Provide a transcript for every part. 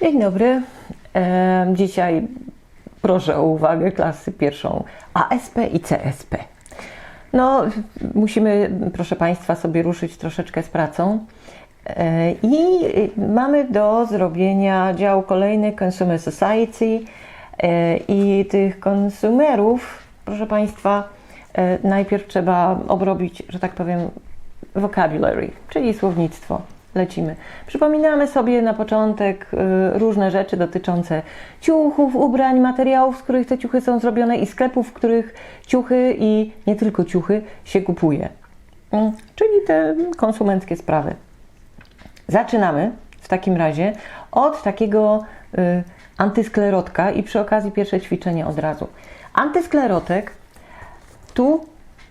Dzień dobry. Dzisiaj proszę o uwagę klasy pierwszą ASP i CSP. No, musimy, proszę Państwa, sobie ruszyć troszeczkę z pracą. E, I mamy do zrobienia dział kolejny Consumer Society E, i tych konsumerów, proszę Państwa, e, najpierw trzeba obrobić, że tak powiem, vocabulary, czyli słownictwo. Lecimy. Przypominamy sobie na początek y, różne rzeczy dotyczące ciuchów, ubrań, materiałów, z których te ciuchy są zrobione i sklepów, w których ciuchy i nie tylko ciuchy się kupuje. Mm, Czyli te konsumenckie sprawy. Zaczynamy w takim razie od takiego y, antysklerotka i przy okazji pierwsze ćwiczenie od razu. Antysklerotek tu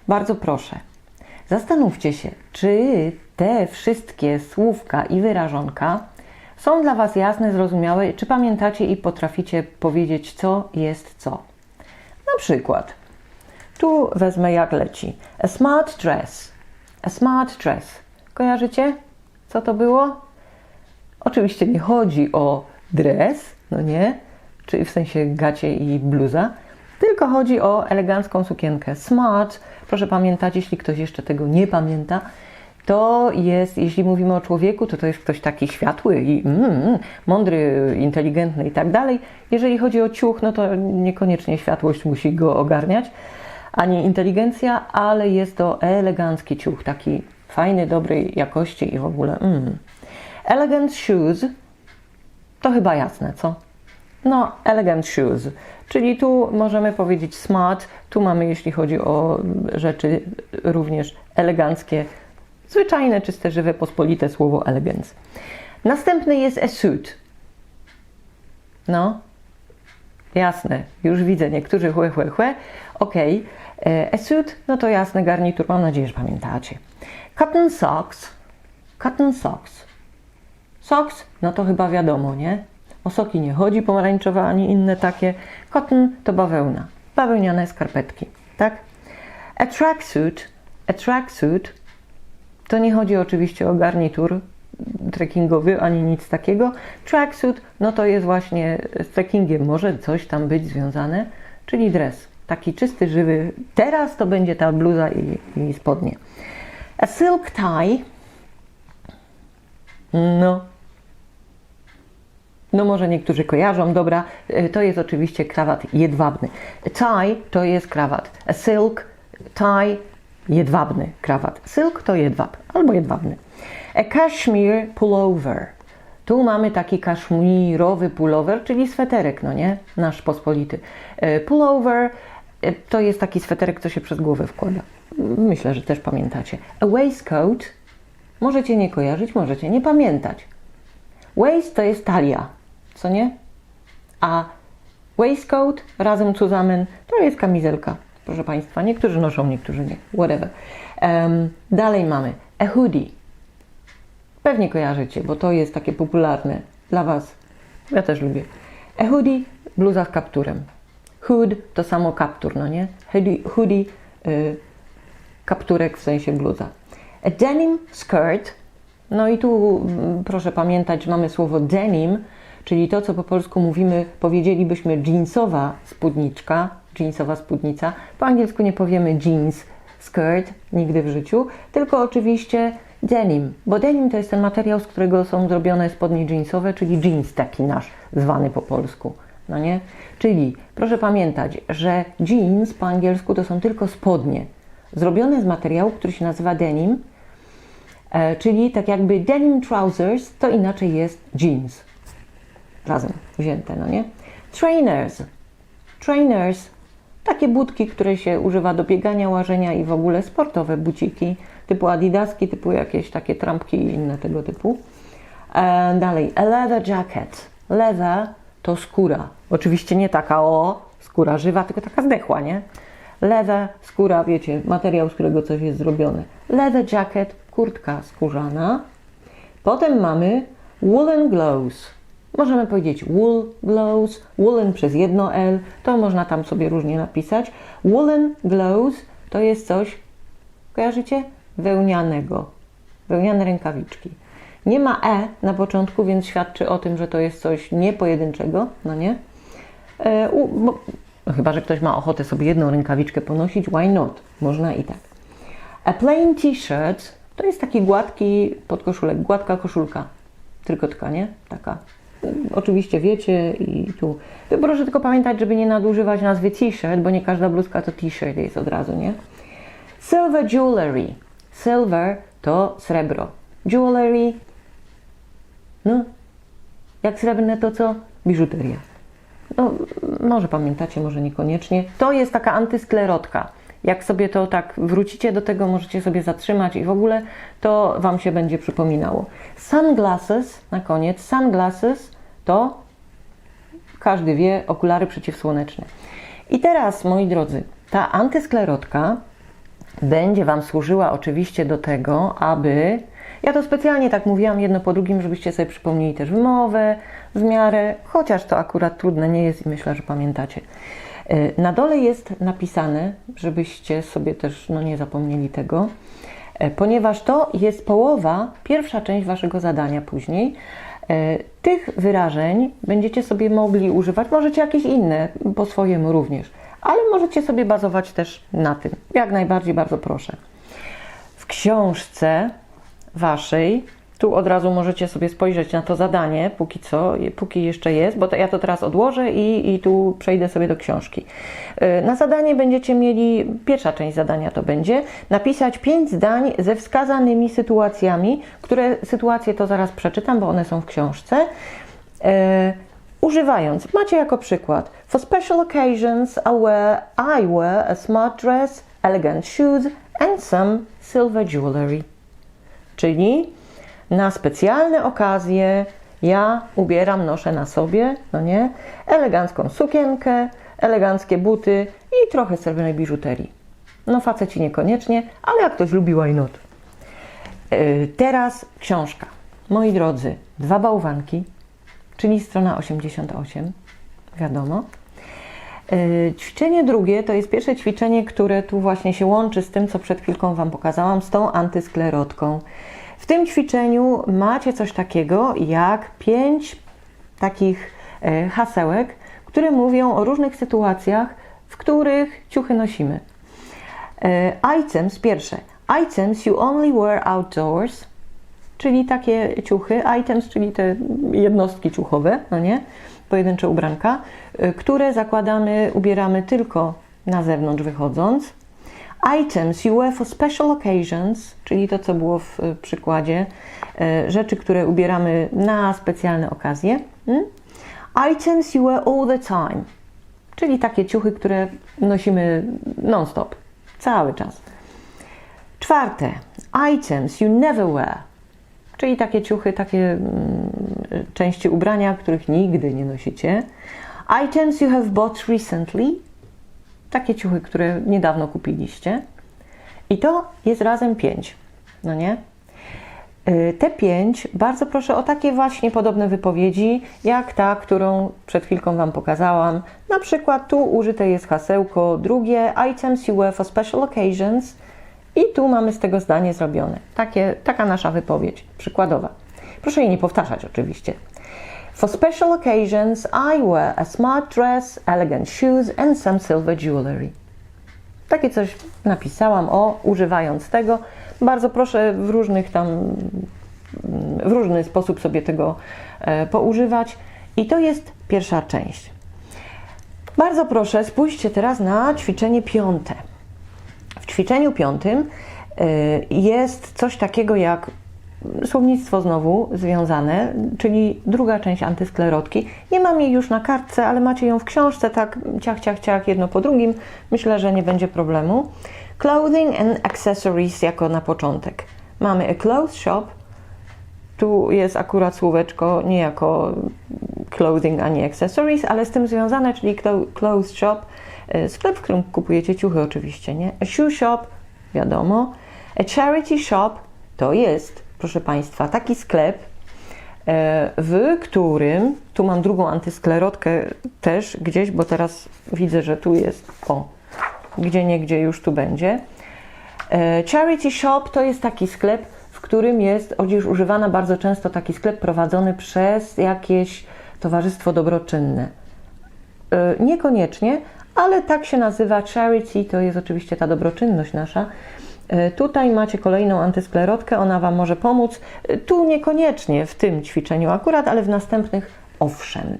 bardzo proszę. Zastanówcie się, czy te wszystkie słówka i wyrażonka są dla Was jasne, zrozumiałe, czy pamiętacie i potraficie powiedzieć, co jest co. Na przykład, tu wezmę jak leci. A smart dress. A smart dress. Kojarzycie, co to było? Oczywiście nie chodzi o dres, no nie, czyli w sensie gacie i bluza, tylko chodzi o elegancką sukienkę. Smart, proszę pamiętać, jeśli ktoś jeszcze tego nie pamięta, to jest, jeśli mówimy o człowieku, to to jest ktoś taki światły i mm, mądry, inteligentny i tak dalej. Jeżeli chodzi o ciuch, no to niekoniecznie światłość musi go ogarniać, ani inteligencja, ale jest to elegancki ciuch, taki fajny, dobrej jakości i w ogóle. Mm. Elegant shoes, to chyba jasne, co? No, elegant shoes, czyli tu możemy powiedzieć smart, tu mamy, jeśli chodzi o rzeczy również eleganckie, zwyczajne, czyste, żywe, pospolite słowo elegance. Następny jest suit. No, jasne, już widzę, niektórzy chłe, chłe, chłe. Okej, okay. a suit, no to jasny garnitur, mam nadzieję, że pamiętacie. Cotton socks, cotton socks. Socks, no to chyba wiadomo, nie? O soki nie chodzi, pomarańczowe ani inne takie. Cotton to bawełna, bawełniane skarpetki, tak? A tracksuit, a tracksuit to nie chodzi oczywiście o garnitur trekkingowy ani nic takiego. Tracksuit, no to jest właśnie z trekkingiem może coś tam być związane, czyli dres. Taki czysty, żywy. Teraz to będzie ta bluza i, i spodnie. A silk tie, no, no może niektórzy kojarzą, dobra, y, to jest oczywiście krawat jedwabny. Tie to jest krawat. A silk, tie, jedwabny krawat. Silk to jedwab albo jedwabny. A cashmere pullover. Tu mamy taki kaszmirowy pullover, czyli sweterek, no nie? Nasz pospolity. Y, Pullover y, to jest taki sweterek, co się przez głowę wkłada. Myślę, że też pamiętacie. A waistcoat możecie nie kojarzyć, możecie nie pamiętać. Waist to jest talia, co nie? A waistcoat razem zusammen to jest kamizelka, proszę Państwa. Niektórzy noszą, niektórzy nie. Whatever. Um, dalej mamy a hoodie. Pewnie kojarzycie, bo to jest takie popularne dla Was. Ja też lubię. A hoodie, bluza z kapturem. Hood to samo kaptur, no nie? Hoodie, hoodie y, kapturek w sensie bluza. A denim skirt, no i tu mm, proszę pamiętać, mamy słowo denim, czyli to, co po polsku mówimy, powiedzielibyśmy jeansowa spódniczka, jeansowa spódnica. Po angielsku nie powiemy jeans skirt nigdy w życiu, tylko oczywiście denim, bo denim to jest ten materiał, z którego są zrobione spodnie jeansowe, czyli jeans taki nasz, zwany po polsku. No nie? Czyli proszę pamiętać, że jeans po angielsku to są tylko spodnie, zrobione z materiału, który się nazywa denim, e, czyli tak jakby denim trousers to inaczej jest jeans. Razem wzięte, no nie? Trainers. Trainers. Takie budki, które się używa do biegania, łażenia i w ogóle sportowe buciki typu adidaski, typu jakieś takie trampki i inne tego typu. E, dalej, a leather jacket. Leather to skóra. Oczywiście nie taka o, skóra żywa, tylko taka zdechła, nie? Leather, skóra, wiecie, materiał, z którego coś jest zrobione. Leather jacket, kurtka skórzana. Potem mamy woolen gloves. Możemy powiedzieć wool gloves, woolen przez jedno L, to można tam sobie różnie napisać. Woolen gloves to jest coś, kojarzycie? Wełnianego. Wełniane rękawiczki. Nie ma E na początku, więc świadczy o tym, że to jest coś niepojedynczego, no nie? E, u, bo, no chyba, że ktoś ma ochotę sobie jedną rękawiczkę ponosić, why not? Można i tak. A plain t-shirt to jest taki gładki podkoszulek, gładka koszulka. Trykotka, nie? Taka. Oczywiście wiecie i tu. tu. Proszę tylko pamiętać, żeby nie nadużywać nazwy t-shirt, bo nie każda bluzka to t-shirt jest od razu, nie? Silver jewelry. Silver to srebro. Jewelry, no, jak srebrne to co? Biżuteria. No, może pamiętacie, może niekoniecznie. To jest taka antysklerotka. Jak sobie to tak wrócicie do tego, możecie sobie zatrzymać i w ogóle to Wam się będzie przypominało. Sunglasses, na koniec, sunglasses to każdy wie, okulary przeciwsłoneczne. I teraz, moi drodzy, ta antysklerotka będzie Wam służyła oczywiście do tego, aby. Ja to specjalnie tak mówiłam jedno po drugim, żebyście sobie przypomnieli też wymowę w miarę, chociaż to akurat trudne nie jest i myślę, że pamiętacie. Y, Na dole jest napisane, żebyście sobie też no, nie zapomnieli tego, e, ponieważ to jest połowa, pierwsza część Waszego zadania później. E, Tych wyrażeń będziecie sobie mogli używać, możecie jakieś inne po swojemu również, ale możecie sobie bazować też na tym. Jak najbardziej, bardzo proszę. W książce Waszej, tu od razu możecie sobie spojrzeć na to zadanie, póki co, póki jeszcze jest, bo to ja to teraz odłożę i, i tu przejdę sobie do książki. Yy, Na zadanie będziecie mieli, pierwsza część zadania to będzie, napisać pięć zdań ze wskazanymi sytuacjami, które sytuacje to zaraz przeczytam, bo one są w książce. Yy, Używając, macie jako przykład For special occasions I wear, I wear a smart dress, elegant shoes and some silver jewelry. Czyli na specjalne okazje ja ubieram, noszę na sobie, no nie, elegancką sukienkę, eleganckie buty i trochę srebrnej biżuterii. No faceci niekoniecznie, ale jak ktoś lubi, why not? Yy, Teraz książka. Moi drodzy, dwa bałwanki, czyli strona 88, wiadomo. Yy, Ćwiczenie drugie to jest pierwsze ćwiczenie, które tu właśnie się łączy z tym, co przed chwilką Wam pokazałam, z tą antysklerotką. W tym ćwiczeniu macie coś takiego jak pięć takich e, hasełek, które mówią o różnych sytuacjach, w których ciuchy nosimy. E, Items, pierwsze. Items you only wear outdoors, czyli takie ciuchy, items, czyli te jednostki ciuchowe, no nie? Pojedyncze ubranka, y, które zakładamy, ubieramy tylko na zewnątrz wychodząc. Items you wear for special occasions, czyli to, co było w y, przykładzie, y, rzeczy, które ubieramy na specjalne okazje. Mm? Items you wear all the time, czyli takie ciuchy, które nosimy non-stop, cały czas. Czwarte, items you never wear, czyli takie ciuchy, takie mm, części ubrania, których nigdy nie nosicie. Items you have bought recently, takie ciuchy, które niedawno kupiliście. I to jest razem pięć, no nie? Y, Te pięć, bardzo proszę o takie właśnie podobne wypowiedzi, jak ta, którą przed chwilką Wam pokazałam. Na przykład tu użyte jest hasełko drugie, items you wear for special occasions i tu mamy z tego zdanie zrobione. Takie, taka nasza wypowiedź przykładowa. Proszę jej nie powtarzać oczywiście. For special occasions I wear a smart dress, elegant shoes and some silver jewelry. Takie coś napisałam o, używając tego. Bardzo proszę w różnych tam, w różny sposób sobie tego e, poużywać. I to jest pierwsza część. Bardzo proszę, spójrzcie teraz na ćwiczenie piąte. W ćwiczeniu piątym y, jest coś takiego jak słownictwo znowu związane, czyli druga część antysklerotki. Nie mam jej już na kartce, ale macie ją w książce, tak ciach, ciach, ciach, jedno po drugim. Myślę, że nie będzie problemu. Clothing and accessories jako na początek. Mamy a clothes shop. Tu jest akurat słóweczko nie jako clothing ani accessories, ale z tym związane, czyli clo- clothes shop. Y, Sklep, w którym kupujecie ciuchy oczywiście, nie? A shoe shop, wiadomo. A charity shop to jest, proszę Państwa, taki sklep, e, w którym, tu mam drugą antysklerotkę też gdzieś, bo teraz widzę, że tu jest, o, gdzie nie, gdzie już tu będzie. E, Charity shop to jest taki sklep, w którym jest odzież używana bardzo często, taki sklep prowadzony przez jakieś towarzystwo dobroczynne. E, Niekoniecznie, ale tak się nazywa charity, to jest oczywiście ta dobroczynność nasza. E, Tutaj macie kolejną antysklerotkę, ona Wam może pomóc. E, Tu niekoniecznie w tym ćwiczeniu akurat, ale w następnych owszem.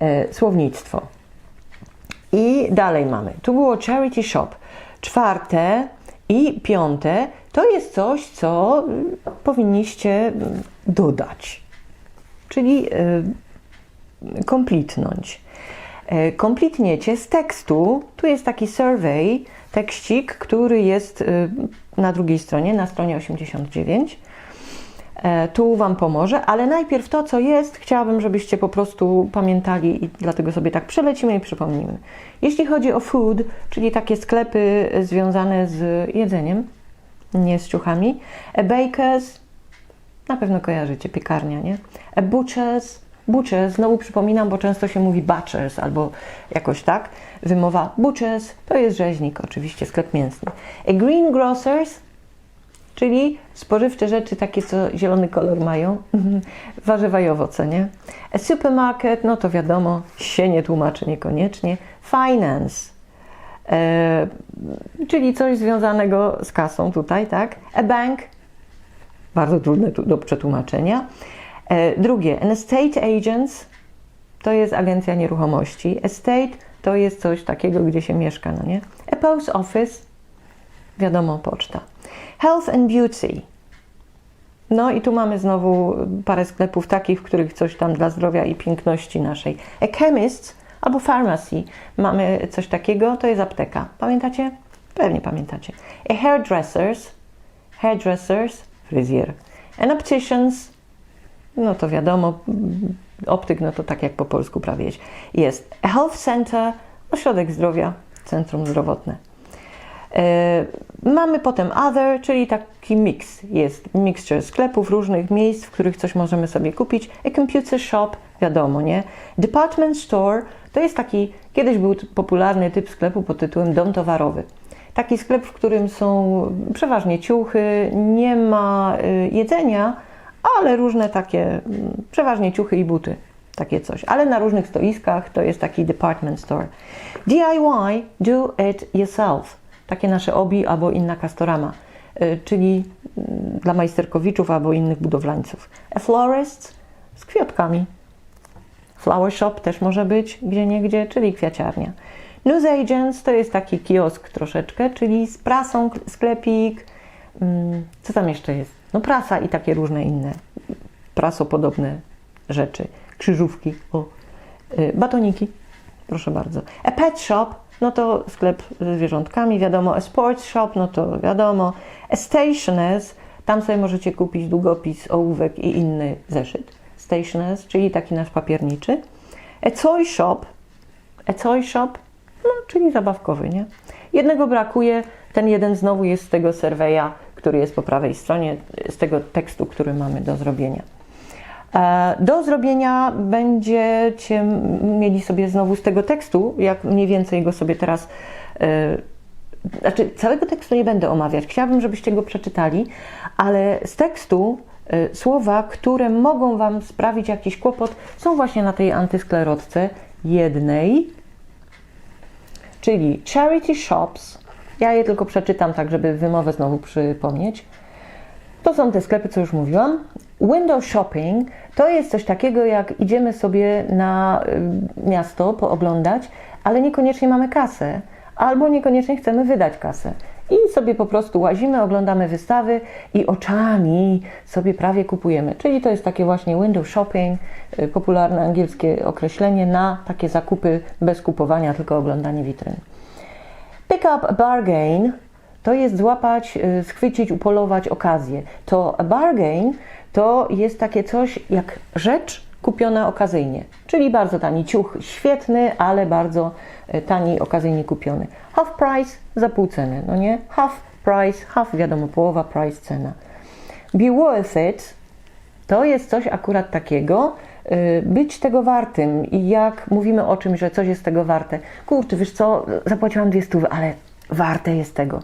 E, Słownictwo. I dalej mamy. Tu było charity shop. Czwarte i piąte to jest coś, co mm, powinniście mm, dodać. Czyli komplitnąć. E, Komplitniecie z tekstu. Tu jest taki survey, tekścik, który jest y, na drugiej stronie, na stronie 89. E, Tu Wam pomoże, ale najpierw to, co jest, chciałabym, żebyście po prostu pamiętali i dlatego sobie tak przelecimy i przypomnimy. Jeśli chodzi o food, czyli takie sklepy związane z jedzeniem, nie z ciuchami, a bakers, na pewno kojarzycie, piekarnia, nie? A butchers, butchers, znowu przypominam, bo często się mówi butchers albo jakoś tak. Wymowa butchers to jest rzeźnik, oczywiście sklep mięsny. A greengrocers, czyli spożywcze rzeczy takie, co zielony kolor mają, warzywa i owoce, nie? A supermarket, no to wiadomo, się nie tłumaczy niekoniecznie. Finance, e, czyli coś związanego z kasą tutaj, tak? A bank, bardzo trudne do przetłumaczenia. E, drugie, an estate agents, to jest agencja nieruchomości. Estate to jest coś takiego, gdzie się mieszka, no nie? A post office, wiadomo, poczta. Health and beauty. No i tu mamy znowu parę sklepów takich, w których coś tam dla zdrowia i piękności naszej. A chemist albo pharmacy. Mamy coś takiego, to jest apteka. Pamiętacie? Pewnie pamiętacie. A hairdressers, hairdressers, fryzjer. And opticians, no to wiadomo, optyk, no to tak jak po polsku prawie jest. Health center, ośrodek zdrowia, centrum zdrowotne. E, Mamy potem other, czyli taki mix. Jest mixture sklepów, różnych miejsc, w których coś możemy sobie kupić. A computer shop, wiadomo, nie? Department store to jest taki, kiedyś był popularny typ sklepu pod tytułem dom towarowy. Taki sklep, w którym są przeważnie ciuchy, nie ma y, jedzenia, ale różne takie, mm, przeważnie ciuchy i buty, takie coś. Ale na różnych stoiskach to jest taki department store. DIY, do it yourself, takie nasze obi albo inna kastorama, y, czyli mm, dla majsterkowiczów albo innych budowlańców. A florist z kwiatkami. Flower shop też może być gdzie niegdzie, czyli kwiaciarnia. News agents to jest taki kiosk troszeczkę, czyli z prasą sklepik. Mm, Co tam jeszcze jest? No prasa i takie różne inne prasopodobne rzeczy. Krzyżówki, o, y, batoniki, proszę bardzo. A pet shop, no to sklep ze zwierzątkami, wiadomo. A sports shop, no to wiadomo. A stationers, tam sobie możecie kupić długopis, ołówek i inny zeszyt. Stationers, czyli taki nasz papierniczy. A toy shop, a toy shop, no, czyli zabawkowy, nie? Jednego brakuje, ten jeden znowu jest z tego surveya, który jest po prawej stronie, z tego tekstu, który mamy do zrobienia. E, Do zrobienia będziecie mieli sobie znowu z tego tekstu, jak mniej więcej go sobie teraz. e, Znaczy, całego tekstu nie będę omawiać. Chciałabym, żebyście go przeczytali, ale z tekstu e, słowa, które mogą Wam sprawić jakiś kłopot, są właśnie na tej antysklerotce jednej, czyli charity shops. Ja je tylko przeczytam tak, żeby wymowę znowu przypomnieć. To są te sklepy, co już mówiłam. Window shopping to jest coś takiego, jak idziemy sobie na y, miasto pooglądać, ale niekoniecznie mamy kasę, albo niekoniecznie chcemy wydać kasę. I sobie po prostu łazimy, oglądamy wystawy i oczami sobie prawie kupujemy. Czyli to jest takie właśnie window shopping, y, popularne angielskie określenie na takie zakupy bez kupowania, tylko oglądanie witryn. Pick up a bargain to jest złapać, y, schwycić, upolować okazję. To bargain to jest takie coś jak rzecz kupiona okazyjnie, czyli bardzo tani ciuch, świetny, ale bardzo y, tani, okazyjnie kupiony. Half price za pół ceny, no nie? Half price, half wiadomo, połowa price cena. Be worth it to jest coś akurat takiego, być tego wartym i jak mówimy o czymś, że coś jest tego warte. Kurczę, wiesz co, zapłaciłam dwie stówy, ale warte jest tego.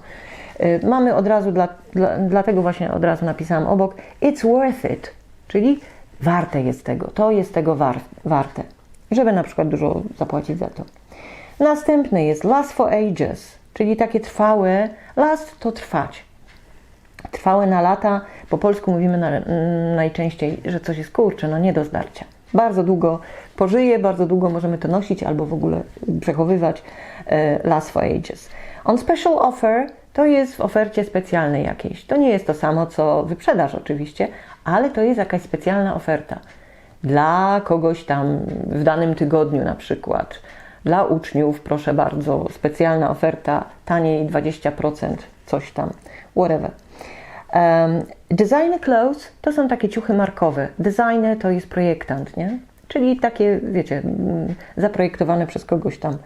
Y, Mamy od razu, dla, dla, dlatego właśnie od razu napisałam obok, it's worth it, czyli warte jest tego, to jest tego war, warte, żeby na przykład dużo zapłacić za to. Następny jest last for ages, czyli takie trwałe, last to trwać. Trwałe na lata, po polsku mówimy na, mm, najczęściej, że coś jest kurcze, no nie do zdarcia. Bardzo długo pożyje, bardzo długo możemy to nosić albo w ogóle przechowywać e, last for ages. On special offer to jest w ofercie specjalnej jakiejś. To nie jest to samo, co wyprzedaż oczywiście, ale to jest jakaś specjalna oferta. Dla kogoś tam w danym tygodniu na przykład. Dla uczniów, proszę bardzo, specjalna oferta, taniej 20%, coś tam, whatever. Designer clothes to są takie ciuchy markowe. Designer to jest projektant, nie? Czyli takie, wiecie, mm, zaprojektowane przez kogoś tam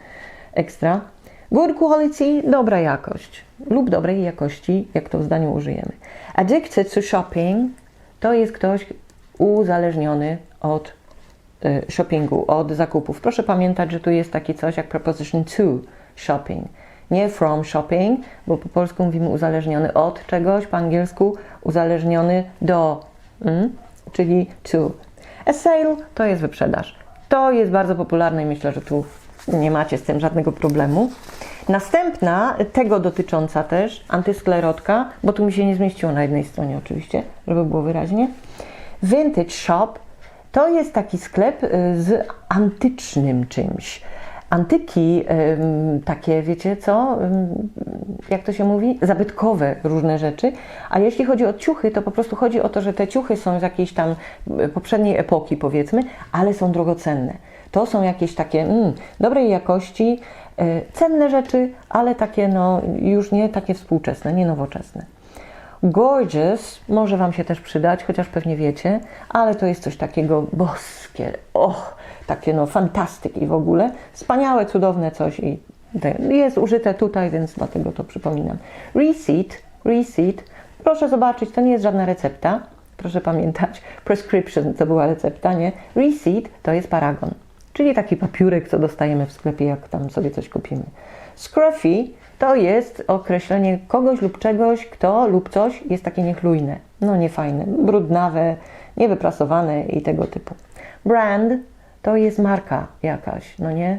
ekstra. Good quality, dobra jakość lub dobrej jakości, jak to w zdaniu użyjemy. Addicted to shopping to jest ktoś uzależniony od y, shoppingu, od zakupów. Proszę pamiętać, że tu jest takie coś jak preposition to shopping. Nie from shopping, bo po polsku mówimy uzależniony od czegoś, po angielsku uzależniony do, mm, czyli to. A sale to jest wyprzedaż. To jest bardzo popularne i myślę, że tu nie macie z tym żadnego problemu. Następna, tego dotycząca też, antysklerotka, bo tu mi się nie zmieściło na jednej stronie oczywiście, żeby było wyraźnie. Vintage Shop to jest taki sklep y, z antycznym czymś. Antyki, takie wiecie co, jak to się mówi, zabytkowe różne rzeczy. A jeśli chodzi o ciuchy, to po prostu chodzi o to, że te ciuchy są z jakiejś tam y, poprzedniej epoki, powiedzmy, ale są drogocenne. To są jakieś takie mm, dobrej jakości, y, cenne rzeczy, ale takie no już nie takie współczesne, nie nowoczesne. Gorgeous może Wam się też przydać, chociaż pewnie wiecie, ale to jest coś takiego boskie, och, takie no fantastyk i w ogóle. Wspaniałe, cudowne coś i jest użyte tutaj, więc dlatego to przypominam. Receipt, receipt, proszę zobaczyć, to nie jest żadna recepta, proszę pamiętać. Prescription to była recepta, nie? Receipt to jest paragon, czyli taki papiurek, co dostajemy w sklepie, jak tam sobie coś kupimy. Scruffy to jest określenie kogoś lub czegoś, kto lub coś jest takie niechlujne, no niefajne, brudnawe, niewyprasowane i tego typu. Brand to jest marka jakaś, no nie?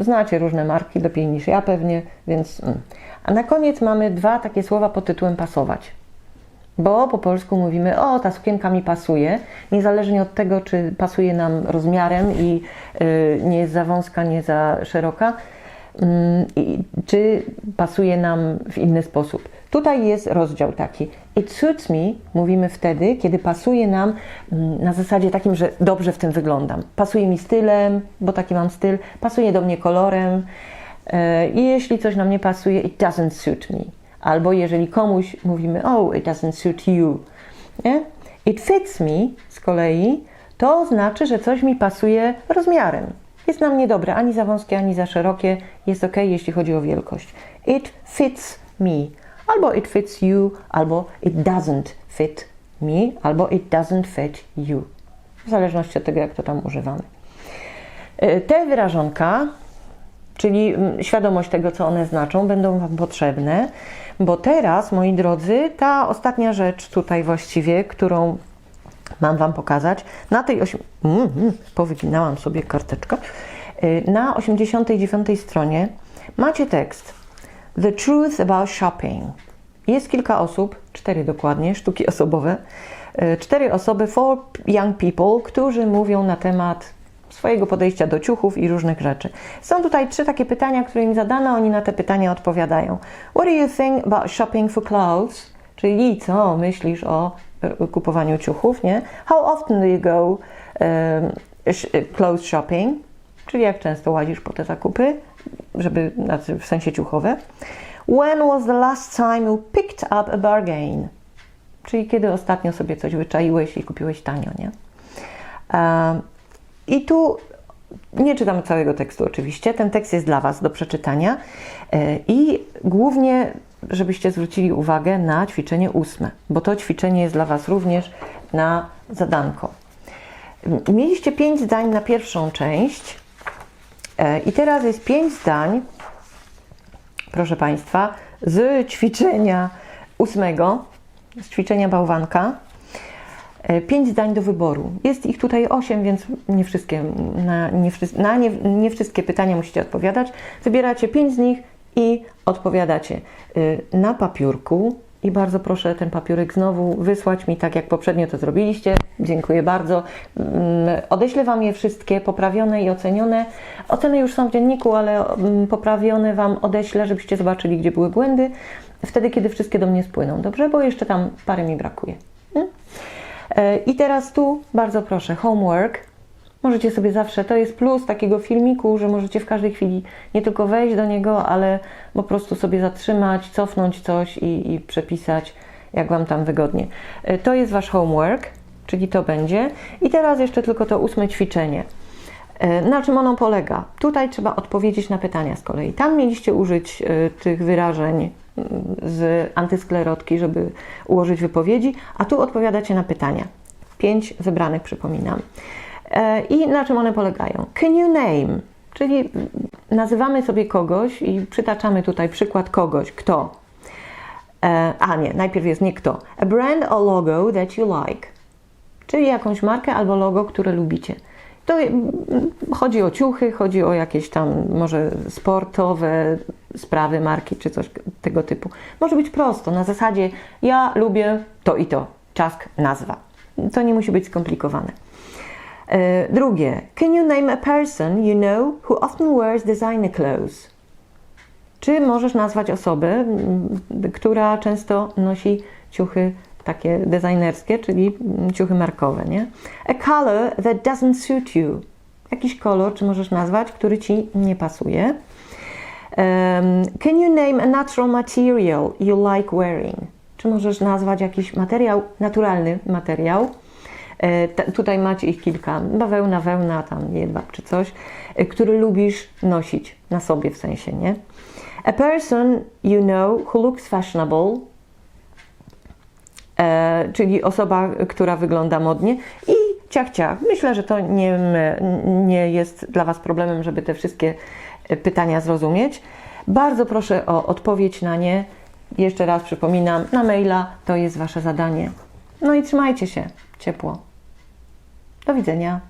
Znacie różne marki lepiej niż ja pewnie, więc. mm. A na koniec mamy dwa takie słowa pod tytułem pasować. Bo po polsku mówimy, o, ta sukienka mi pasuje, niezależnie od tego, czy pasuje nam rozmiarem i y, nie jest za wąska, nie za szeroka, czy pasuje nam w inny sposób. Tutaj jest rozdział taki. It suits me mówimy wtedy, kiedy pasuje nam mm, na zasadzie takim, że dobrze w tym wyglądam. Pasuje mi stylem, bo taki mam styl, pasuje do mnie kolorem. E, I jeśli coś nam nie pasuje, it doesn't suit me. Albo jeżeli komuś mówimy, oh, it doesn't suit you. Nie? It fits me z kolei, to znaczy, że coś mi pasuje rozmiarem. Jest nam niedobre, ani za wąskie, ani za szerokie. Jest ok, jeśli chodzi o wielkość. It fits me. Albo it fits you, albo it doesn't fit me, albo it doesn't fit you. W zależności od tego, jak to tam używamy. Y, Te wyrażonka, czyli mm, świadomość tego, co one znaczą, będą Wam potrzebne, bo teraz, moi drodzy, ta ostatnia rzecz tutaj właściwie, którą mam Wam pokazać, na tej osi... mm, mm, powyginałam sobie karteczkę, Y, na 89 stronie macie tekst The Truth About Shopping. Jest kilka osób, cztery dokładnie, sztuki osobowe, y, cztery osoby, for young people, którzy mówią na temat swojego podejścia do ciuchów i różnych rzeczy. Są tutaj trzy takie pytania, które im zadano, oni na te pytania odpowiadają. What do you think about shopping for clothes? Czyli co myślisz o kupowaniu ciuchów, nie? How often do you go um, clothes shopping? Czyli jak często łazisz po te zakupy, żeby znaczy w sensie ciuchowe. When was the last time you picked up a bargain? Czyli kiedy ostatnio sobie coś wyczaiłeś i kupiłeś tanio, nie? Um, I tu nie czytam całego tekstu oczywiście. Ten tekst jest dla Was do przeczytania e, i głównie, żebyście zwrócili uwagę na ćwiczenie ósme, bo to ćwiczenie jest dla Was również na zadanko. Mieliście pięć zdań na pierwszą część e, i teraz jest pięć zdań, proszę Państwa, z ćwiczenia ósmego, z ćwiczenia bałwanka. E, Pięć zdań do wyboru. Jest ich tutaj osiem, więc nie wszystkie, na, nie, na nie, nie wszystkie pytania musicie odpowiadać. Wybieracie pięć z nich i odpowiadacie y, na papiurku. I bardzo proszę ten papiurek znowu wysłać mi tak, jak poprzednio to zrobiliście. Dziękuję bardzo. Mm, Odeślę Wam je wszystkie poprawione i ocenione. Oceny już są w dzienniku, ale mm, poprawione Wam odeślę, żebyście zobaczyli, gdzie były błędy. Wtedy, kiedy wszystkie do mnie spłyną, dobrze? Bo jeszcze tam parę mi brakuje. Mm? E, I teraz tu bardzo proszę, homework. Możecie sobie zawsze, to jest plus takiego filmiku, że możecie w każdej chwili nie tylko wejść do niego, ale po prostu sobie zatrzymać, cofnąć coś i, i przepisać, jak Wam tam wygodnie. E, To jest Wasz homework, czyli to będzie. I teraz jeszcze tylko to ósme ćwiczenie. E, Na czym ono polega? Tutaj trzeba odpowiedzieć na pytania z kolei. Tam mieliście użyć e, tych wyrażeń z antysklerotki, żeby ułożyć wypowiedzi, a tu odpowiadacie na pytania. Pięć wybranych, przypominam. E, I na czym one polegają? Can you name? Czyli nazywamy sobie kogoś i przytaczamy tutaj przykład kogoś, kto. E, A nie, najpierw jest nie kto. A brand or logo that you like. Czyli jakąś markę albo logo, które lubicie. To mm, chodzi o ciuchy, chodzi o jakieś tam może sportowe sprawy, marki czy coś tego typu. Może być prosto, na zasadzie ja lubię to i to. Czask, nazwa. To nie musi być skomplikowane. E, Drugie. Can you name a person you know who often wears designer clothes? Czy możesz nazwać osobę, która często nosi ciuchy takie designerskie, czyli ciuchy markowe, nie? A color that doesn't suit you. Jakiś kolor, czy możesz nazwać, który ci nie pasuje. Um, can you name a natural material you like wearing? Czy możesz nazwać jakiś materiał, naturalny materiał? E, tutaj macie ich kilka. Bawełna, wełna, tam jedwab czy coś, e, który lubisz nosić na sobie w sensie, nie? A person you know who looks fashionable, e, czyli osoba, która wygląda modnie i ciach, ciach. Myślę, że to nie, nie jest dla Was problemem, żeby te wszystkie pytania zrozumieć. Bardzo proszę o odpowiedź na nie. Jeszcze raz przypominam, na maila to jest Wasze zadanie. No i trzymajcie się ciepło. Do widzenia.